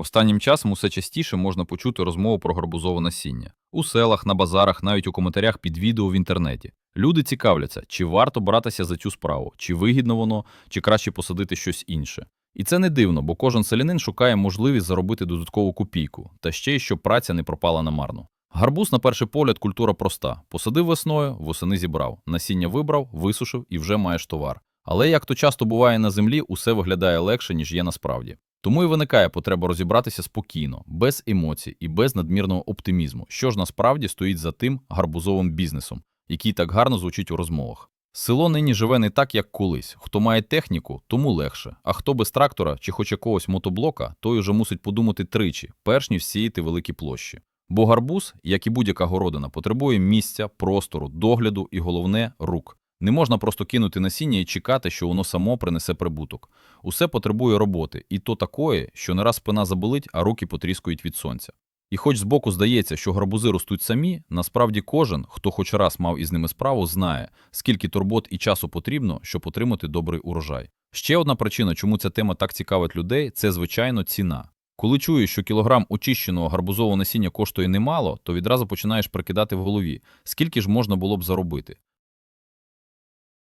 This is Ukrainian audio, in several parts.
Останнім часом усе частіше можна почути розмову про гарбузове насіння. У селах, на базарах, навіть у коментарях під відео в інтернеті. Люди цікавляться, чи варто братися за цю справу, чи вигідно воно, чи краще посадити щось інше. І це не дивно, бо кожен селянин шукає можливість заробити додаткову копійку, та ще й щоб праця не пропала намарно. Гарбуз, на перший погляд, культура проста: посадив весною, восени зібрав, насіння вибрав, висушив і вже маєш товар. Але як то часто буває на землі, усе виглядає легше, ніж є насправді. Тому і виникає потреба розібратися спокійно, без емоцій і без надмірного оптимізму, що ж насправді стоїть за тим гарбузовим бізнесом, який так гарно звучить у розмовах. Село нині живе не так, як колись. Хто має техніку, тому легше. А хто без трактора чи хоч якогось мотоблока, той уже мусить подумати тричі, перш ніж сіяти великі площі. Бо гарбуз, як і будь-яка городина, потребує місця, простору, догляду і головне рук. Не можна просто кинути насіння і чекати, що воно само принесе прибуток. Усе потребує роботи, і то такої, що не раз спина заболить, а руки потріскують від сонця. І хоч збоку здається, що гарбузи ростуть самі, насправді кожен, хто хоч раз мав із ними справу, знає, скільки турбот і часу потрібно, щоб отримати добрий урожай. Ще одна причина, чому ця тема так цікавить людей, це звичайно ціна. Коли чуєш, що кілограм очищеного гарбузового насіння коштує немало, то відразу починаєш прикидати в голові, скільки ж можна було б заробити.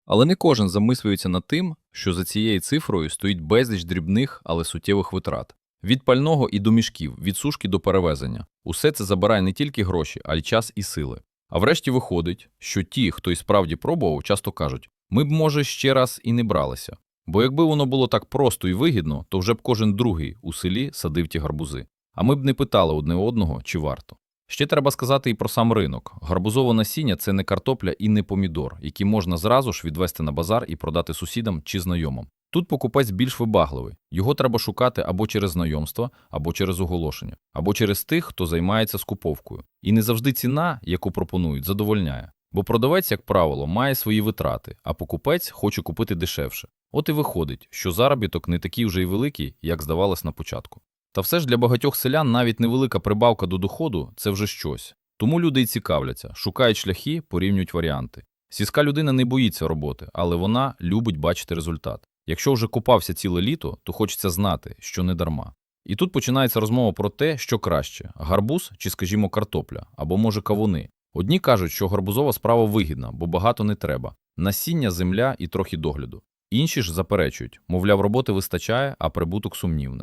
Але не кожен замислюється над тим, що за цією цифрою стоїть безліч дрібних, але суттєвих витрат. Від пального і до мішків, від сушки до перевезення. Усе це забирає не тільки гроші, а й час і сили. А врешті виходить, що ті, хто і справді пробував, часто кажуть: ми б, може, ще раз і не бралися. Бо якби воно було так просто і вигідно, то вже б кожен другий у селі садив ті гарбузи. А ми б не питали одне одного, чи варто. Ще треба сказати і про сам ринок. Гарбузове насіння це не картопля і не помідор, які можна зразу ж відвести на базар і продати сусідам чи знайомим. Тут покупець більш вибагливий. Його треба шукати або через знайомство, або через оголошення, або через тих, хто займається скуповкою. І не завжди ціна, яку пропонують, задовольняє. Бо продавець, як правило, має свої витрати, а покупець хоче купити дешевше. От і виходить, що заробіток не такий вже й великий, як здавалось на початку. Та все ж для багатьох селян навіть невелика прибавка до доходу це вже щось. Тому люди й цікавляться, шукають шляхи, порівнюють варіанти. Сільська людина не боїться роботи, але вона любить бачити результат. Якщо вже купався ціле літо, то хочеться знати, що не дарма. І тут починається розмова про те, що краще гарбуз чи, скажімо, картопля, або, може, кавуни. Одні кажуть, що гарбузова справа вигідна, бо багато не треба насіння, земля і трохи догляду. Інші ж заперечують, мовляв, роботи вистачає, а прибуток сумнівний.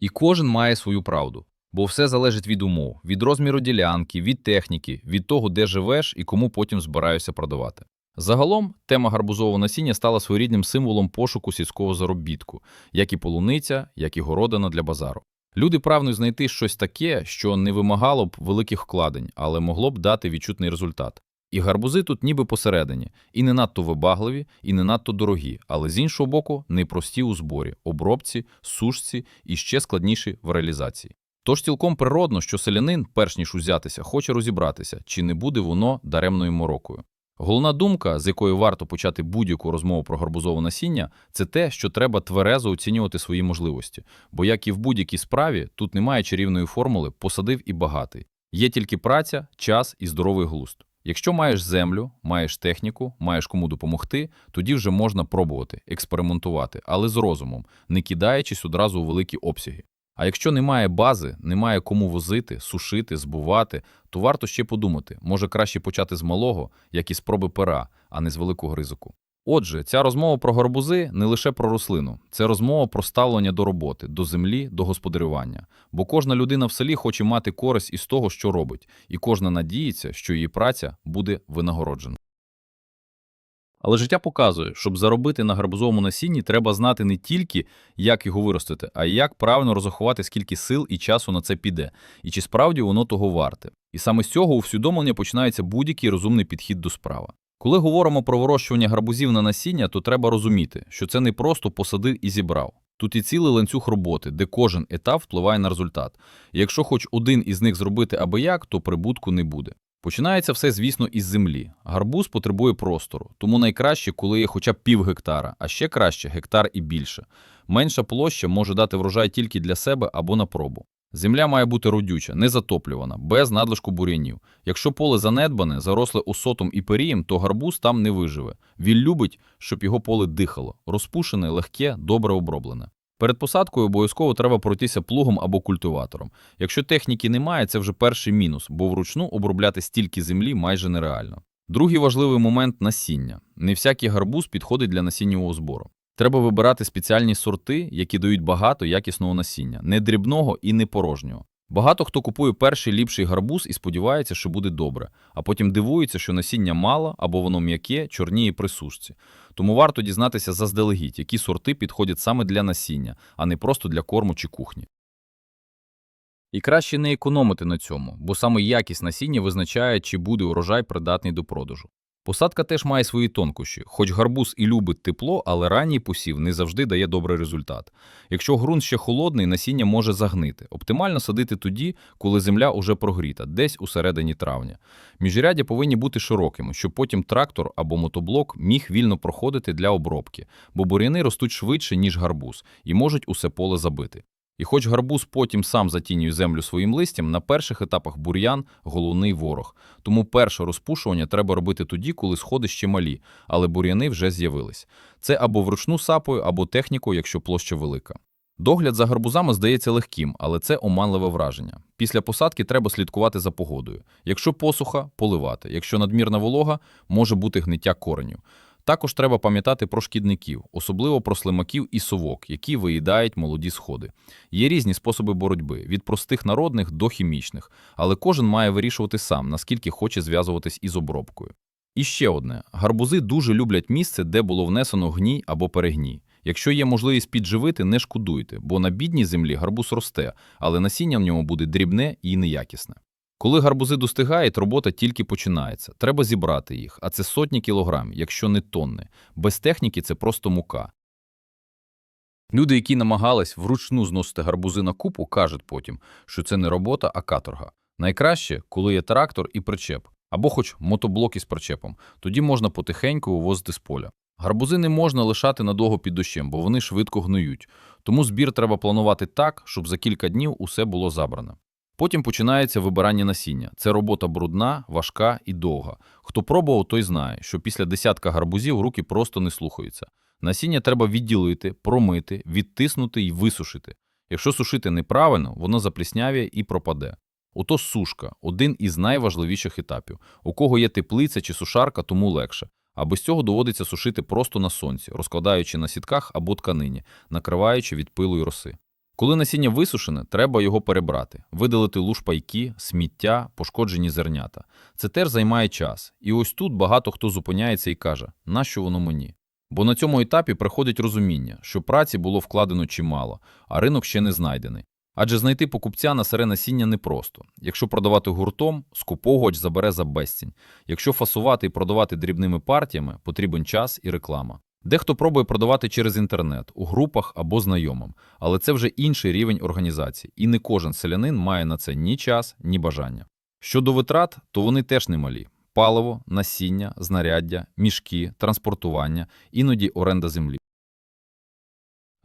І кожен має свою правду, бо все залежить від умов, від розміру ділянки, від техніки, від того, де живеш і кому потім збираюся продавати. Загалом, тема гарбузового насіння стала своєрідним символом пошуку сільського заробітку, як і полуниця, як і городина для базару. Люди прагнуть знайти щось таке, що не вимагало б великих вкладень, але могло б дати відчутний результат. І гарбузи тут ніби посередині, і не надто вибагливі, і не надто дорогі, але з іншого боку, непрості у зборі, обробці, сушці і ще складніші в реалізації. Тож цілком природно, що селянин, перш ніж узятися, хоче розібратися, чи не буде воно даремною морокою. Головна думка, з якої варто почати будь-яку розмову про гарбузове насіння, це те, що треба тверезо оцінювати свої можливості, бо як і в будь-якій справі, тут немає чарівної формули посадив і багатий. Є тільки праця, час і здоровий глузд. Якщо маєш землю, маєш техніку, маєш кому допомогти, тоді вже можна пробувати, експериментувати, але з розумом, не кидаючись одразу у великі обсяги. А якщо немає бази, немає кому возити, сушити, збувати, то варто ще подумати, може краще почати з малого, як і спроби пера, а не з великого ризику. Отже, ця розмова про гарбузи не лише про рослину, це розмова про ставлення до роботи, до землі, до господарювання. Бо кожна людина в селі хоче мати користь із того, що робить, і кожна надіється, що її праця буде винагороджена. Але життя показує, щоб заробити на гарбузовому насінні, треба знати не тільки, як його виростити, а й як правильно розрахувати, скільки сил і часу на це піде, і чи справді воно того варте. І саме з цього усвідомлення починається будь-який розумний підхід до справи. Коли говоримо про вирощування гарбузів на насіння, то треба розуміти, що це не просто посадив і зібрав. Тут і цілий ланцюг роботи, де кожен етап впливає на результат. І якщо хоч один із них зробити аби як, то прибутку не буде. Починається все, звісно, із землі. Гарбуз потребує простору, тому найкраще, коли є хоча б пів гектара, а ще краще гектар і більше. Менша площа може дати врожай тільки для себе або на пробу. Земля має бути родюча, не затоплювана, без надлишку бур'янів. Якщо поле занедбане, заросле осотом і перієм, то гарбуз там не виживе. Він любить, щоб його поле дихало, розпушене, легке, добре оброблене. Перед посадкою обов'язково треба пройтися плугом або культиватором. Якщо техніки немає, це вже перший мінус, бо вручну обробляти стільки землі майже нереально. Другий важливий момент насіння. Не всякий гарбуз підходить для насіннєвого збору. Треба вибирати спеціальні сорти, які дають багато якісного насіння, не дрібного і не порожнього. Багато хто купує перший ліпший гарбуз і сподівається, що буде добре, а потім дивується, що насіння мало або воно м'яке, чорніє при сушці. Тому варто дізнатися заздалегідь, які сорти підходять саме для насіння, а не просто для корму чи кухні. І краще не економити на цьому, бо саме якість насіння визначає, чи буде урожай придатний до продажу. Посадка теж має свої тонкощі. Хоч гарбуз і любить тепло, але ранній посів не завжди дає добрий результат. Якщо ґрунт ще холодний, насіння може загнити. Оптимально садити тоді, коли земля уже прогріта, десь у середині травня. Міжряддя повинні бути широкими, щоб потім трактор або мотоблок міг вільно проходити для обробки, бо бур'яни ростуть швидше, ніж гарбуз, і можуть усе поле забити. І хоч гарбуз потім сам затінює землю своїм листям, на перших етапах бур'ян – головний ворог. Тому перше розпушування треба робити тоді, коли сходи ще малі, але бур'яни вже з'явились. Це або вручну сапою, або технікою, якщо площа велика. Догляд за гарбузами здається легким, але це оманливе враження. Після посадки треба слідкувати за погодою. Якщо посуха – поливати. Якщо надмірна волога – може бути гниття кореню. Також треба пам'ятати про шкідників, особливо про слимаків і совок, які виїдають молоді сходи. Є різні способи боротьби від простих народних до хімічних, але кожен має вирішувати сам, наскільки хоче зв'язуватись із обробкою. І ще одне: гарбузи дуже люблять місце, де було внесено гній або перегній. Якщо є можливість підживити, не шкодуйте, бо на бідній землі гарбуз росте, але насіння в ньому буде дрібне і неякісне. Коли гарбузи достигають, робота тільки починається. Треба зібрати їх, а це сотні кілограм, якщо не тонни. Без техніки це просто мука. Люди, які намагались вручну зносити гарбузи на купу, кажуть потім, що це не робота, а каторга. Найкраще, коли є трактор і причеп, або хоч мотоблок із причепом, тоді можна потихеньку вивозити з поля. Гарбузи не можна лишати надовго під дощем, бо вони швидко гниють. Тому збір треба планувати так, щоб за кілька днів усе було забране. Потім починається вибирання насіння. Це робота брудна, важка і довга. Хто пробував, той знає, що після десятка гарбузів руки просто не слухаються. Насіння треба відділити, промити, відтиснути і висушити. Якщо сушити неправильно, воно запліснявіє і пропаде. Ото сушка – один із найважливіших етапів. У кого є теплиця чи сушарка, тому легше. А без цього доводиться сушити просто на сонці, розкладаючи на сітках або тканині, накриваючи від пилу й роси. Коли насіння висушене, треба його перебрати, видалити лушпайки, сміття, пошкоджені зернята. Це теж займає час. І ось тут багато хто зупиняється і каже, нащо воно мені? Бо на цьому етапі приходить розуміння, що праці було вкладено чимало, а ринок ще не знайдений. Адже знайти покупця на сире насіння непросто. Якщо продавати гуртом, скуповувач забере за безцінь. Якщо фасувати і продавати дрібними партіями, потрібен час і реклама. Дехто пробує продавати через інтернет, у групах або знайомим, але це вже інший рівень організації, і не кожен селянин має на це ні час, ні бажання. Щодо витрат, то вони теж немалі. Паливо, насіння, знаряддя, мішки, транспортування, іноді оренда землі.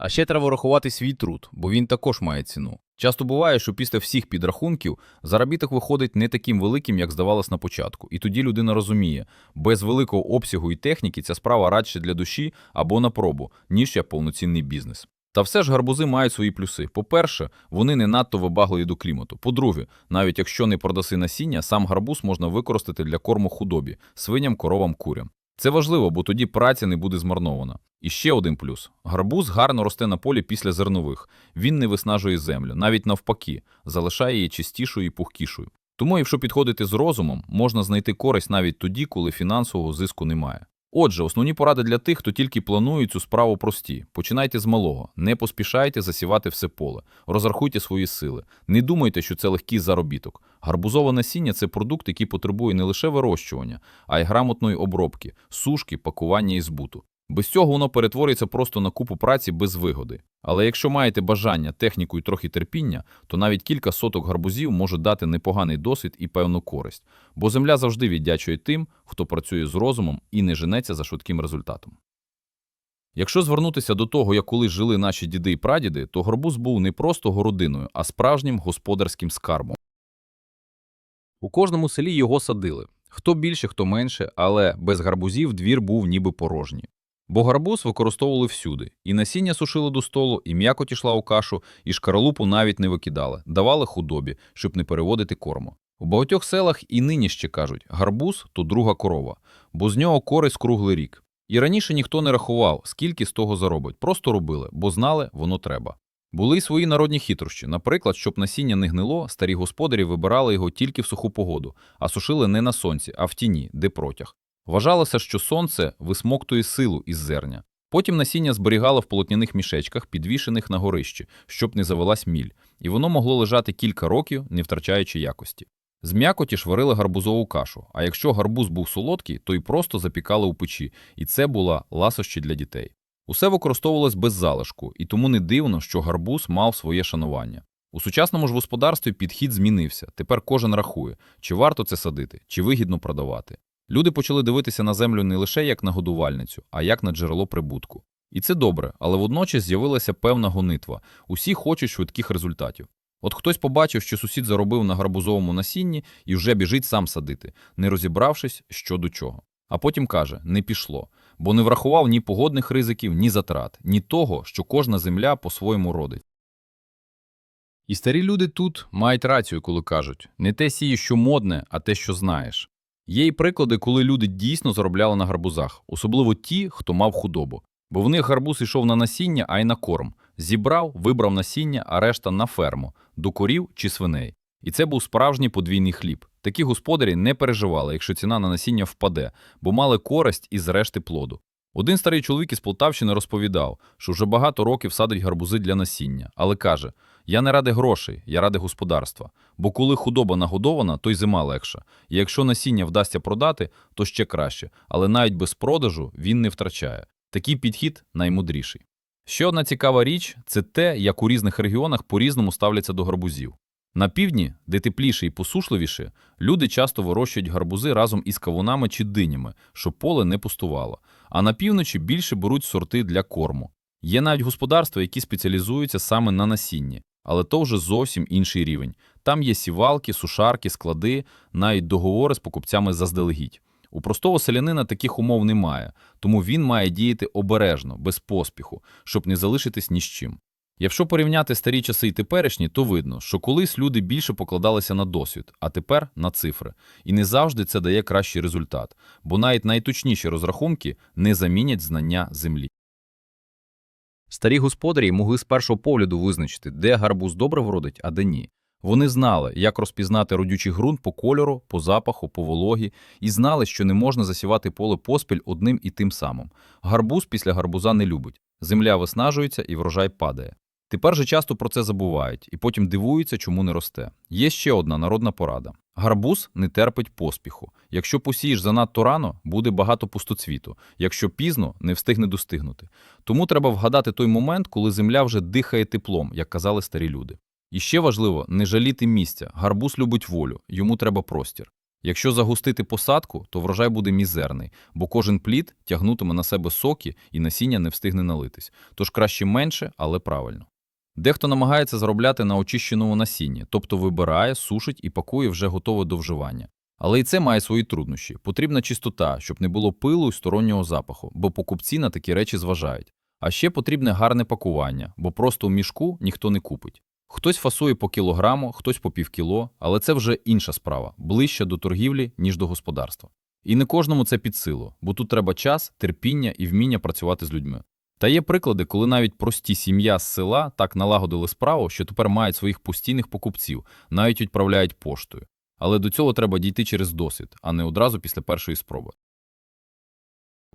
А ще треба рахувати свій труд, бо він також має ціну. Часто буває, що після всіх підрахунків заробіток виходить не таким великим, як здавалось на початку. І тоді людина розуміє, без великого обсягу і техніки ця справа радше для душі або на пробу, ніж як повноцінний бізнес. Та все ж гарбузи мають свої плюси. По-перше, вони не надто вибагливі до клімату. По-друге, навіть якщо не продаси насіння, сам гарбуз можна використати для корму худобі, свиням, коровам, курям. Це важливо, бо тоді праця не буде змарнована. І ще один плюс: гарбуз гарно росте на полі після зернових. Він не виснажує землю, навіть навпаки, залишає її чистішою і пухкішою. Тому, якщо підходити з розумом, можна знайти користь навіть тоді, коли фінансового зиску немає. Отже, основні поради для тих, хто тільки планує цю справу прості. Починайте з малого, не поспішайте засівати все поле, розрахуйте свої сили. Не думайте, що це легкий заробіток. Гарбузове насіння це продукт, який потребує не лише вирощування, а й грамотної обробки, сушки, пакування і збуту. Без цього воно перетворюється просто на купу праці без вигоди. Але якщо маєте бажання, техніку і трохи терпіння, то навіть кілька соток гарбузів може дати непоганий досвід і певну користь, бо земля завжди віддячує тим, хто працює з розумом і не женеться за швидким результатом. Якщо звернутися до того, як колись жили наші діди і прадіди, то гарбуз був не просто городиною, а справжнім господарським скарбом. У кожному селі його садили. Хто більше, хто менше, але без гарбузів двір був ніби порожній. Бо гарбуз використовували всюди. І насіння сушили до столу, і м'якоть ішла у кашу, і шкаралупу навіть не викидали, давали худобі, щоб не переводити корму. У багатьох селах і нині ще кажуть, гарбуз то друга корова, бо з нього користь круглий рік. І раніше ніхто не рахував, скільки з того заробить, просто робили, бо знали, воно треба. Були й свої народні хитрощі. Наприклад, щоб насіння не гнило, старі господарі вибирали його тільки в суху погоду, а сушили не на сонці, а в тіні, де протяг. Вважалося, що сонце висмоктує силу із зерня. Потім насіння зберігало в полотняних мішечках, підвішених на горищі, щоб не завелась міль, і воно могло лежати кілька років, не втрачаючи якості. З м'якоті ж варили гарбузову кашу, а якщо гарбуз був солодкий, то й просто запікали у печі, і це була ласощі для дітей. Усе використовувалось без залишку, і тому не дивно, що гарбуз мав своє шанування. У сучасному ж господарстві підхід змінився. Тепер кожен рахує, чи варто це садити, чи вигідно продавати. Люди почали дивитися на землю не лише як на годувальницю, а як на джерело прибутку. І це добре, але водночас з'явилася певна гонитва. Усі хочуть швидких результатів. От хтось побачив, що сусід заробив на гарбузовому насінні і вже біжить сам садити, не розібравшись, що до чого. А потім каже: не пішло, бо не врахував ні погодних ризиків, ні затрат, ні того, що кожна земля по-своєму родить. І старі люди тут мають рацію, коли кажуть не те сіє, що модне, а те, що знаєш. Є й приклади, коли люди дійсно заробляли на гарбузах, особливо ті, хто мав худобу. Бо в них гарбуз йшов на насіння, а й на корм. Зібрав, вибрав насіння, а решта на ферму, до корів чи свиней. І це був справжній подвійний хліб. Такі господарі не переживали, якщо ціна на насіння впаде, бо мали користь із решти плоду. Один старий чоловік із Полтавщини розповідав, що вже багато років садить гарбузи для насіння, але каже: Я не ради грошей, я ради господарства. Бо коли худоба нагодована, то й зима легша. І якщо насіння вдасться продати, то ще краще, але навіть без продажу він не втрачає. Такий підхід наймудріший. Ще одна цікава річ це те, як у різних регіонах по-різному ставляться до гарбузів. На півдні, де тепліше і посушливіше, люди часто вирощують гарбузи разом із кавунами чи динями, щоб поле не пустувало. А на півночі більше беруть сорти для корму. Є навіть господарства, які спеціалізуються саме на насінні, але то вже зовсім інший рівень. Там є сівалки, сушарки, склади, навіть договори з покупцями заздалегідь. У простого селянина таких умов немає, тому він має діяти обережно, без поспіху, щоб не залишитись ні з чим. Якщо порівняти старі часи і теперішні, то видно, що колись люди більше покладалися на досвід, а тепер на цифри. І не завжди це дає кращий результат, бо навіть найточніші розрахунки не замінять знання землі. Старі господарі могли з першого погляду визначити, де гарбуз добре вродить, а де ні. Вони знали, як розпізнати родючий ґрунт по кольору, по запаху, по вологі, і знали, що не можна засівати поле поспіль одним і тим самим. Гарбуз після гарбуза не любить. Земля виснажується і врожай падає. Тепер же часто про це забувають і потім дивуються, чому не росте. Є ще одна народна порада: гарбуз не терпить поспіху. Якщо посієш занадто рано, буде багато пустоцвіту. Якщо пізно, не встигне достигнути. Тому треба вгадати той момент, коли земля вже дихає теплом, як казали старі люди. І ще важливо не жаліти місця. Гарбуз любить волю, йому треба простір. Якщо загустити посадку, то врожай буде мізерний, бо кожен плід тягнутиме на себе соки і насіння не встигне налитись. Тож краще менше, але правильно. Дехто намагається заробляти на очищеному насінні, тобто вибирає, сушить і пакує вже готове до вживання. Але і це має свої труднощі. Потрібна чистота, щоб не було пилу і стороннього запаху, бо покупці на такі речі зважають. А ще потрібне гарне пакування, бо просто в мішку ніхто не купить. Хтось фасує по кілограму, хтось по півкіло, але це вже інша справа, ближче до торгівлі, ніж до господарства. І не кожному це під силу, бо тут треба час, терпіння і вміння працювати з людьми. Та є приклади, коли навіть прості сім'я з села так налагодили справу, що тепер мають своїх постійних покупців, навіть відправляють поштою. Але до цього треба дійти через досвід, а не одразу після першої спроби.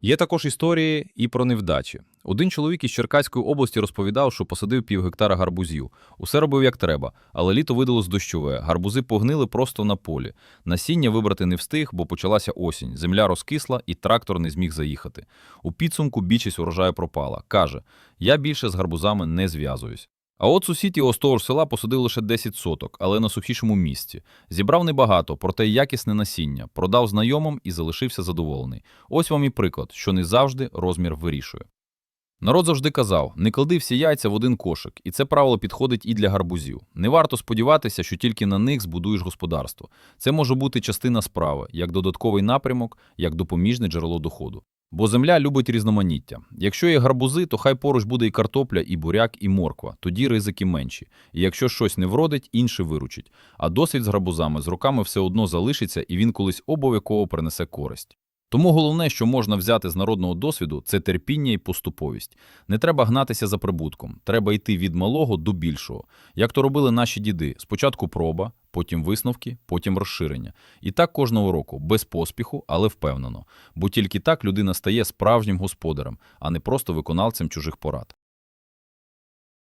Є також історії і про невдачі. Один чоловік із Черкаської області розповідав, що посадив пів гектара гарбузів. Усе робив як треба, але літо видалось дощове. Гарбузи погнили просто на полі. Насіння вибрати не встиг, бо почалася осінь. Земля розкисла і трактор не зміг заїхати. У підсумку більшість урожаю пропала. Каже: Я більше з гарбузами не зв'язуюсь. А от сусід його з того ж села посадив лише 10 соток, але на сухішому місці. Зібрав небагато, проте якісне насіння, продав знайомим і залишився задоволений. Ось вам і приклад, що не завжди розмір вирішує. Народ завжди казав: не клади всі яйця в один кошик, і це правило підходить і для гарбузів. Не варто сподіватися, що тільки на них збудуєш господарство. Це може бути частина справи, як додатковий напрямок, як допоміжне джерело доходу. Бо земля любить різноманіття. Якщо є гарбузи, то хай поруч буде і картопля, і буряк, і морква. Тоді ризики менші. І якщо щось не вродить, інше виручить. А досвід з гарбузами з роками все одно залишиться, і він колись обов'язково принесе користь. Тому головне, що можна взяти з народного досвіду, це терпіння і поступовість. Не треба гнатися за прибутком, треба йти від малого до більшого. Як то робили наші діди: спочатку проба, потім висновки, потім розширення. І так кожного року, без поспіху, але впевнено. Бо тільки так людина стає справжнім господарем, а не просто виконавцем чужих порад.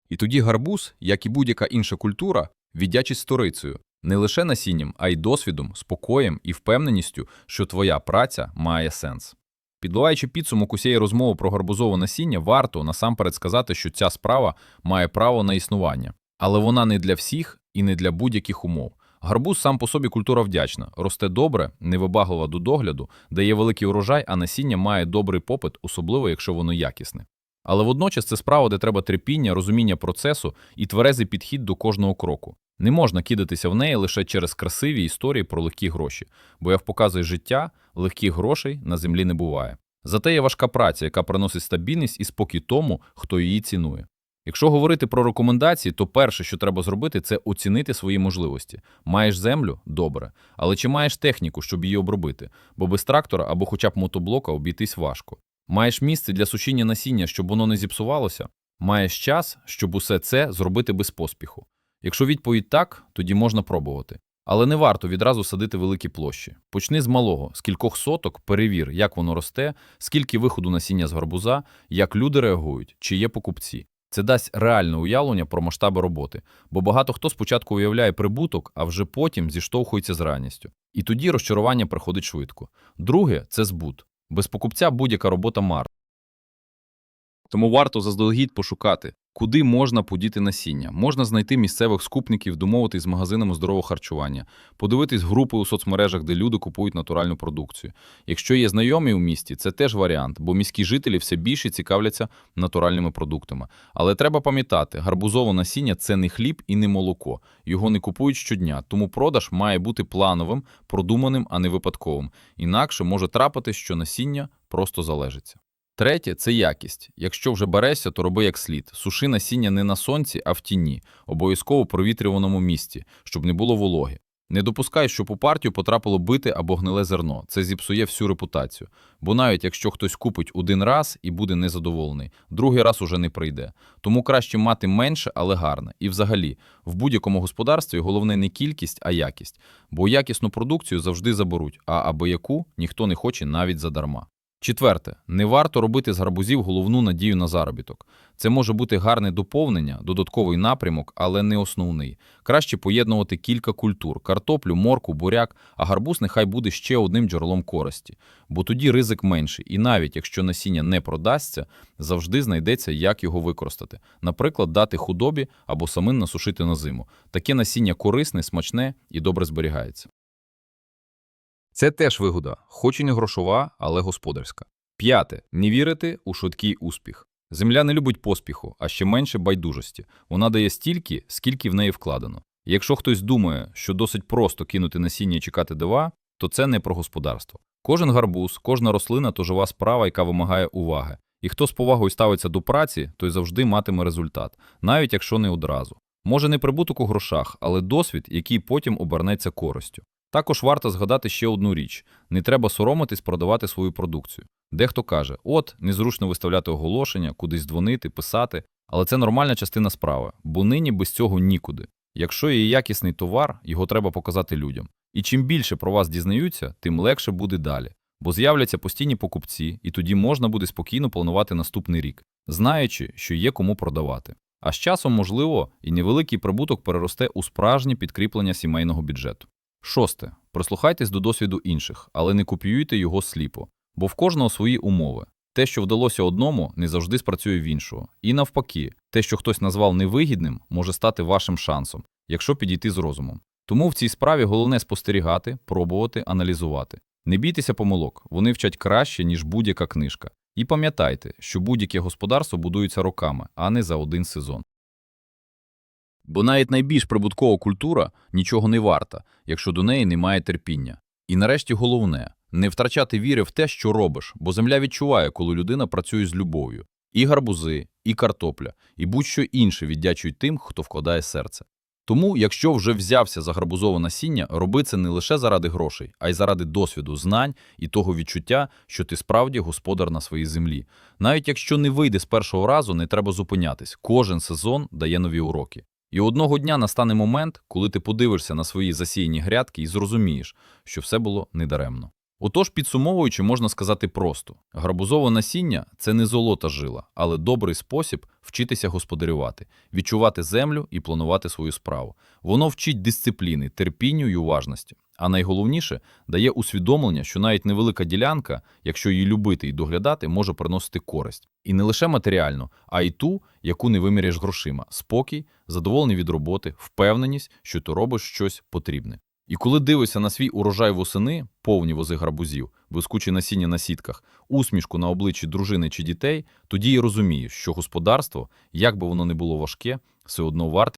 І тоді гарбуз, як і будь-яка інша культура, віддячить сторицею. Не лише насінням, а й досвідом, спокоєм і впевненістю, що твоя праця має сенс. Підбиваючи підсумок усієї розмови про гарбузове насіння, варто насамперед сказати, що ця справа має право на існування, але вона не для всіх і не для будь-яких умов. Гарбуз сам по собі культура вдячна, росте добре, невибаглива до догляду, дає великий урожай, а насіння має добрий попит, особливо якщо воно якісне. Але водночас це справа, де треба терпіння, розуміння процесу і тверезий підхід до кожного кроку. Не можна кидатися в неї лише через красиві історії про легкі гроші, бо як показує життя, легких грошей на землі не буває. Зате є важка праця, яка приносить стабільність і спокій тому, хто її цінує. Якщо говорити про рекомендації, то перше, що треба зробити, це оцінити свої можливості. Маєш землю добре, але чи маєш техніку, щоб її обробити, бо без трактора або хоча б мотоблока обійтись важко. Маєш місце для сушіння насіння, щоб воно не зіпсувалося, маєш час, щоб усе це зробити без поспіху. Якщо відповідь так, тоді можна пробувати. Але не варто відразу садити великі площі. Почни з малого, з кількох соток, перевір, як воно росте, скільки виходу насіння з гарбуза, як люди реагують, чи є покупці. Це дасть реальне уявлення про масштаби роботи, бо багато хто спочатку уявляє прибуток, а вже потім зіштовхується з реальністю. І тоді розчарування приходить швидко. Друге це збут. Без покупця будь-яка робота марна. Тому варто заздалегідь пошукати, куди можна подіти насіння. Можна знайти місцевих скупників, домовитись з магазинами здорового харчування, подивитись групи у соцмережах, де люди купують натуральну продукцію. Якщо є знайомі у місті, це теж варіант, бо міські жителі все більше цікавляться натуральними продуктами. Але треба пам'ятати, гарбузове насіння це не хліб і не молоко. Його не купують щодня, тому продаж має бути плановим, продуманим, а не випадковим. Інакше може трапити, що насіння просто залежиться. Третє це якість. Якщо вже берешся, то роби як слід. Суши насіння не на сонці, а в тіні, обов'язково провітрюваному місці, щоб не було вологи. Не допускай, щоб у партію потрапило бите або гниле зерно. Це зіпсує всю репутацію. Бо навіть якщо хтось купить один раз і буде незадоволений, другий раз уже не прийде. Тому краще мати менше, але гарне. І взагалі, в будь-якому господарстві головне не кількість, а якість. Бо якісну продукцію завжди заберуть, а аби яку ніхто не хоче навіть задарма. Четверте, не варто робити з гарбузів головну надію на заробіток. Це може бути гарне доповнення, додатковий напрямок, але не основний. Краще поєднувати кілька культур: картоплю, морку, буряк, а гарбуз нехай буде ще одним джерелом користі. Бо тоді ризик менший, і навіть якщо насіння не продасться, завжди знайдеться, як його використати. Наприклад, дати худобі або самим насушити на зиму. Таке насіння корисне, смачне і добре зберігається. Це теж вигода, хоч і не грошова, але господарська. П'яте. Не вірити у швидкий успіх. Земля не любить поспіху, а ще менше байдужості. Вона дає стільки, скільки в неї вкладено. Якщо хтось думає, що досить просто кинути насіння і чекати дива, то це не про господарство. Кожен гарбуз, кожна рослина то жива справа, яка вимагає уваги. І хто з повагою ставиться до праці, той завжди матиме результат, навіть якщо не одразу. Може не прибуток у грошах, але досвід, який потім обернеться користю. Також варто згадати ще одну річ: не треба соромитись продавати свою продукцію. Дехто каже: от, незручно виставляти оголошення, кудись дзвонити, писати, але це нормальна частина справи, бо нині без цього нікуди. Якщо є якісний товар, його треба показати людям. І чим більше про вас дізнаються, тим легше буде далі, бо з'являться постійні покупці, і тоді можна буде спокійно планувати наступний рік, знаючи, що є кому продавати. А з часом, можливо, і невеликий прибуток переросте у справжнє підкріплення сімейного бюджету. Шосте. Прислухайтесь до досвіду інших, але не копіюйте його сліпо, бо в кожного свої умови. Те, що вдалося одному, не завжди спрацює в іншого. І навпаки, те, що хтось назвав невигідним, може стати вашим шансом, якщо підійти з розумом. Тому в цій справі головне спостерігати, пробувати, аналізувати. Не бійтеся помилок, вони вчать краще, ніж будь-яка книжка. І пам'ятайте, що будь-яке господарство будується роками, а не за один сезон. Бо навіть найбільш прибуткова культура нічого не варта, якщо до неї немає терпіння. І нарешті головне Не втрачати віри в те, що робиш, бо земля відчуває, коли людина працює з любов'ю. І гарбузи, і картопля, і будь-що інше віддячують тим, хто вкладає серце. Тому, якщо вже взявся за гарбузове насіння, роби це не лише заради грошей, а й заради досвіду, знань і того відчуття, що ти справді господар на своїй землі. Навіть якщо не вийде з першого разу, не треба зупинятись. Кожен сезон дає нові уроки. І одного дня настане момент, коли ти подивишся на свої засіяні грядки і зрозумієш, що все було недаремно. Отож, підсумовуючи, можна сказати просто: грабузове насіння це не золота жила, але добрий спосіб вчитися господарювати, відчувати землю і планувати свою справу. Воно вчить дисципліни, терпінню і уважності. А найголовніше дає усвідомлення, що навіть невелика ділянка, якщо її любити і доглядати, може приносити користь. І не лише матеріальну, а й ту, яку не виміряєш грошима: спокій, задоволення від роботи, впевненість, що ти робиш щось потрібне. І коли дивишся на свій урожай восени, повні вози гарбузів, блискучі насіння на сітках, усмішку на обличчі дружини чи дітей, тоді і розумієш, що господарство, як би воно не було важке, все одно варте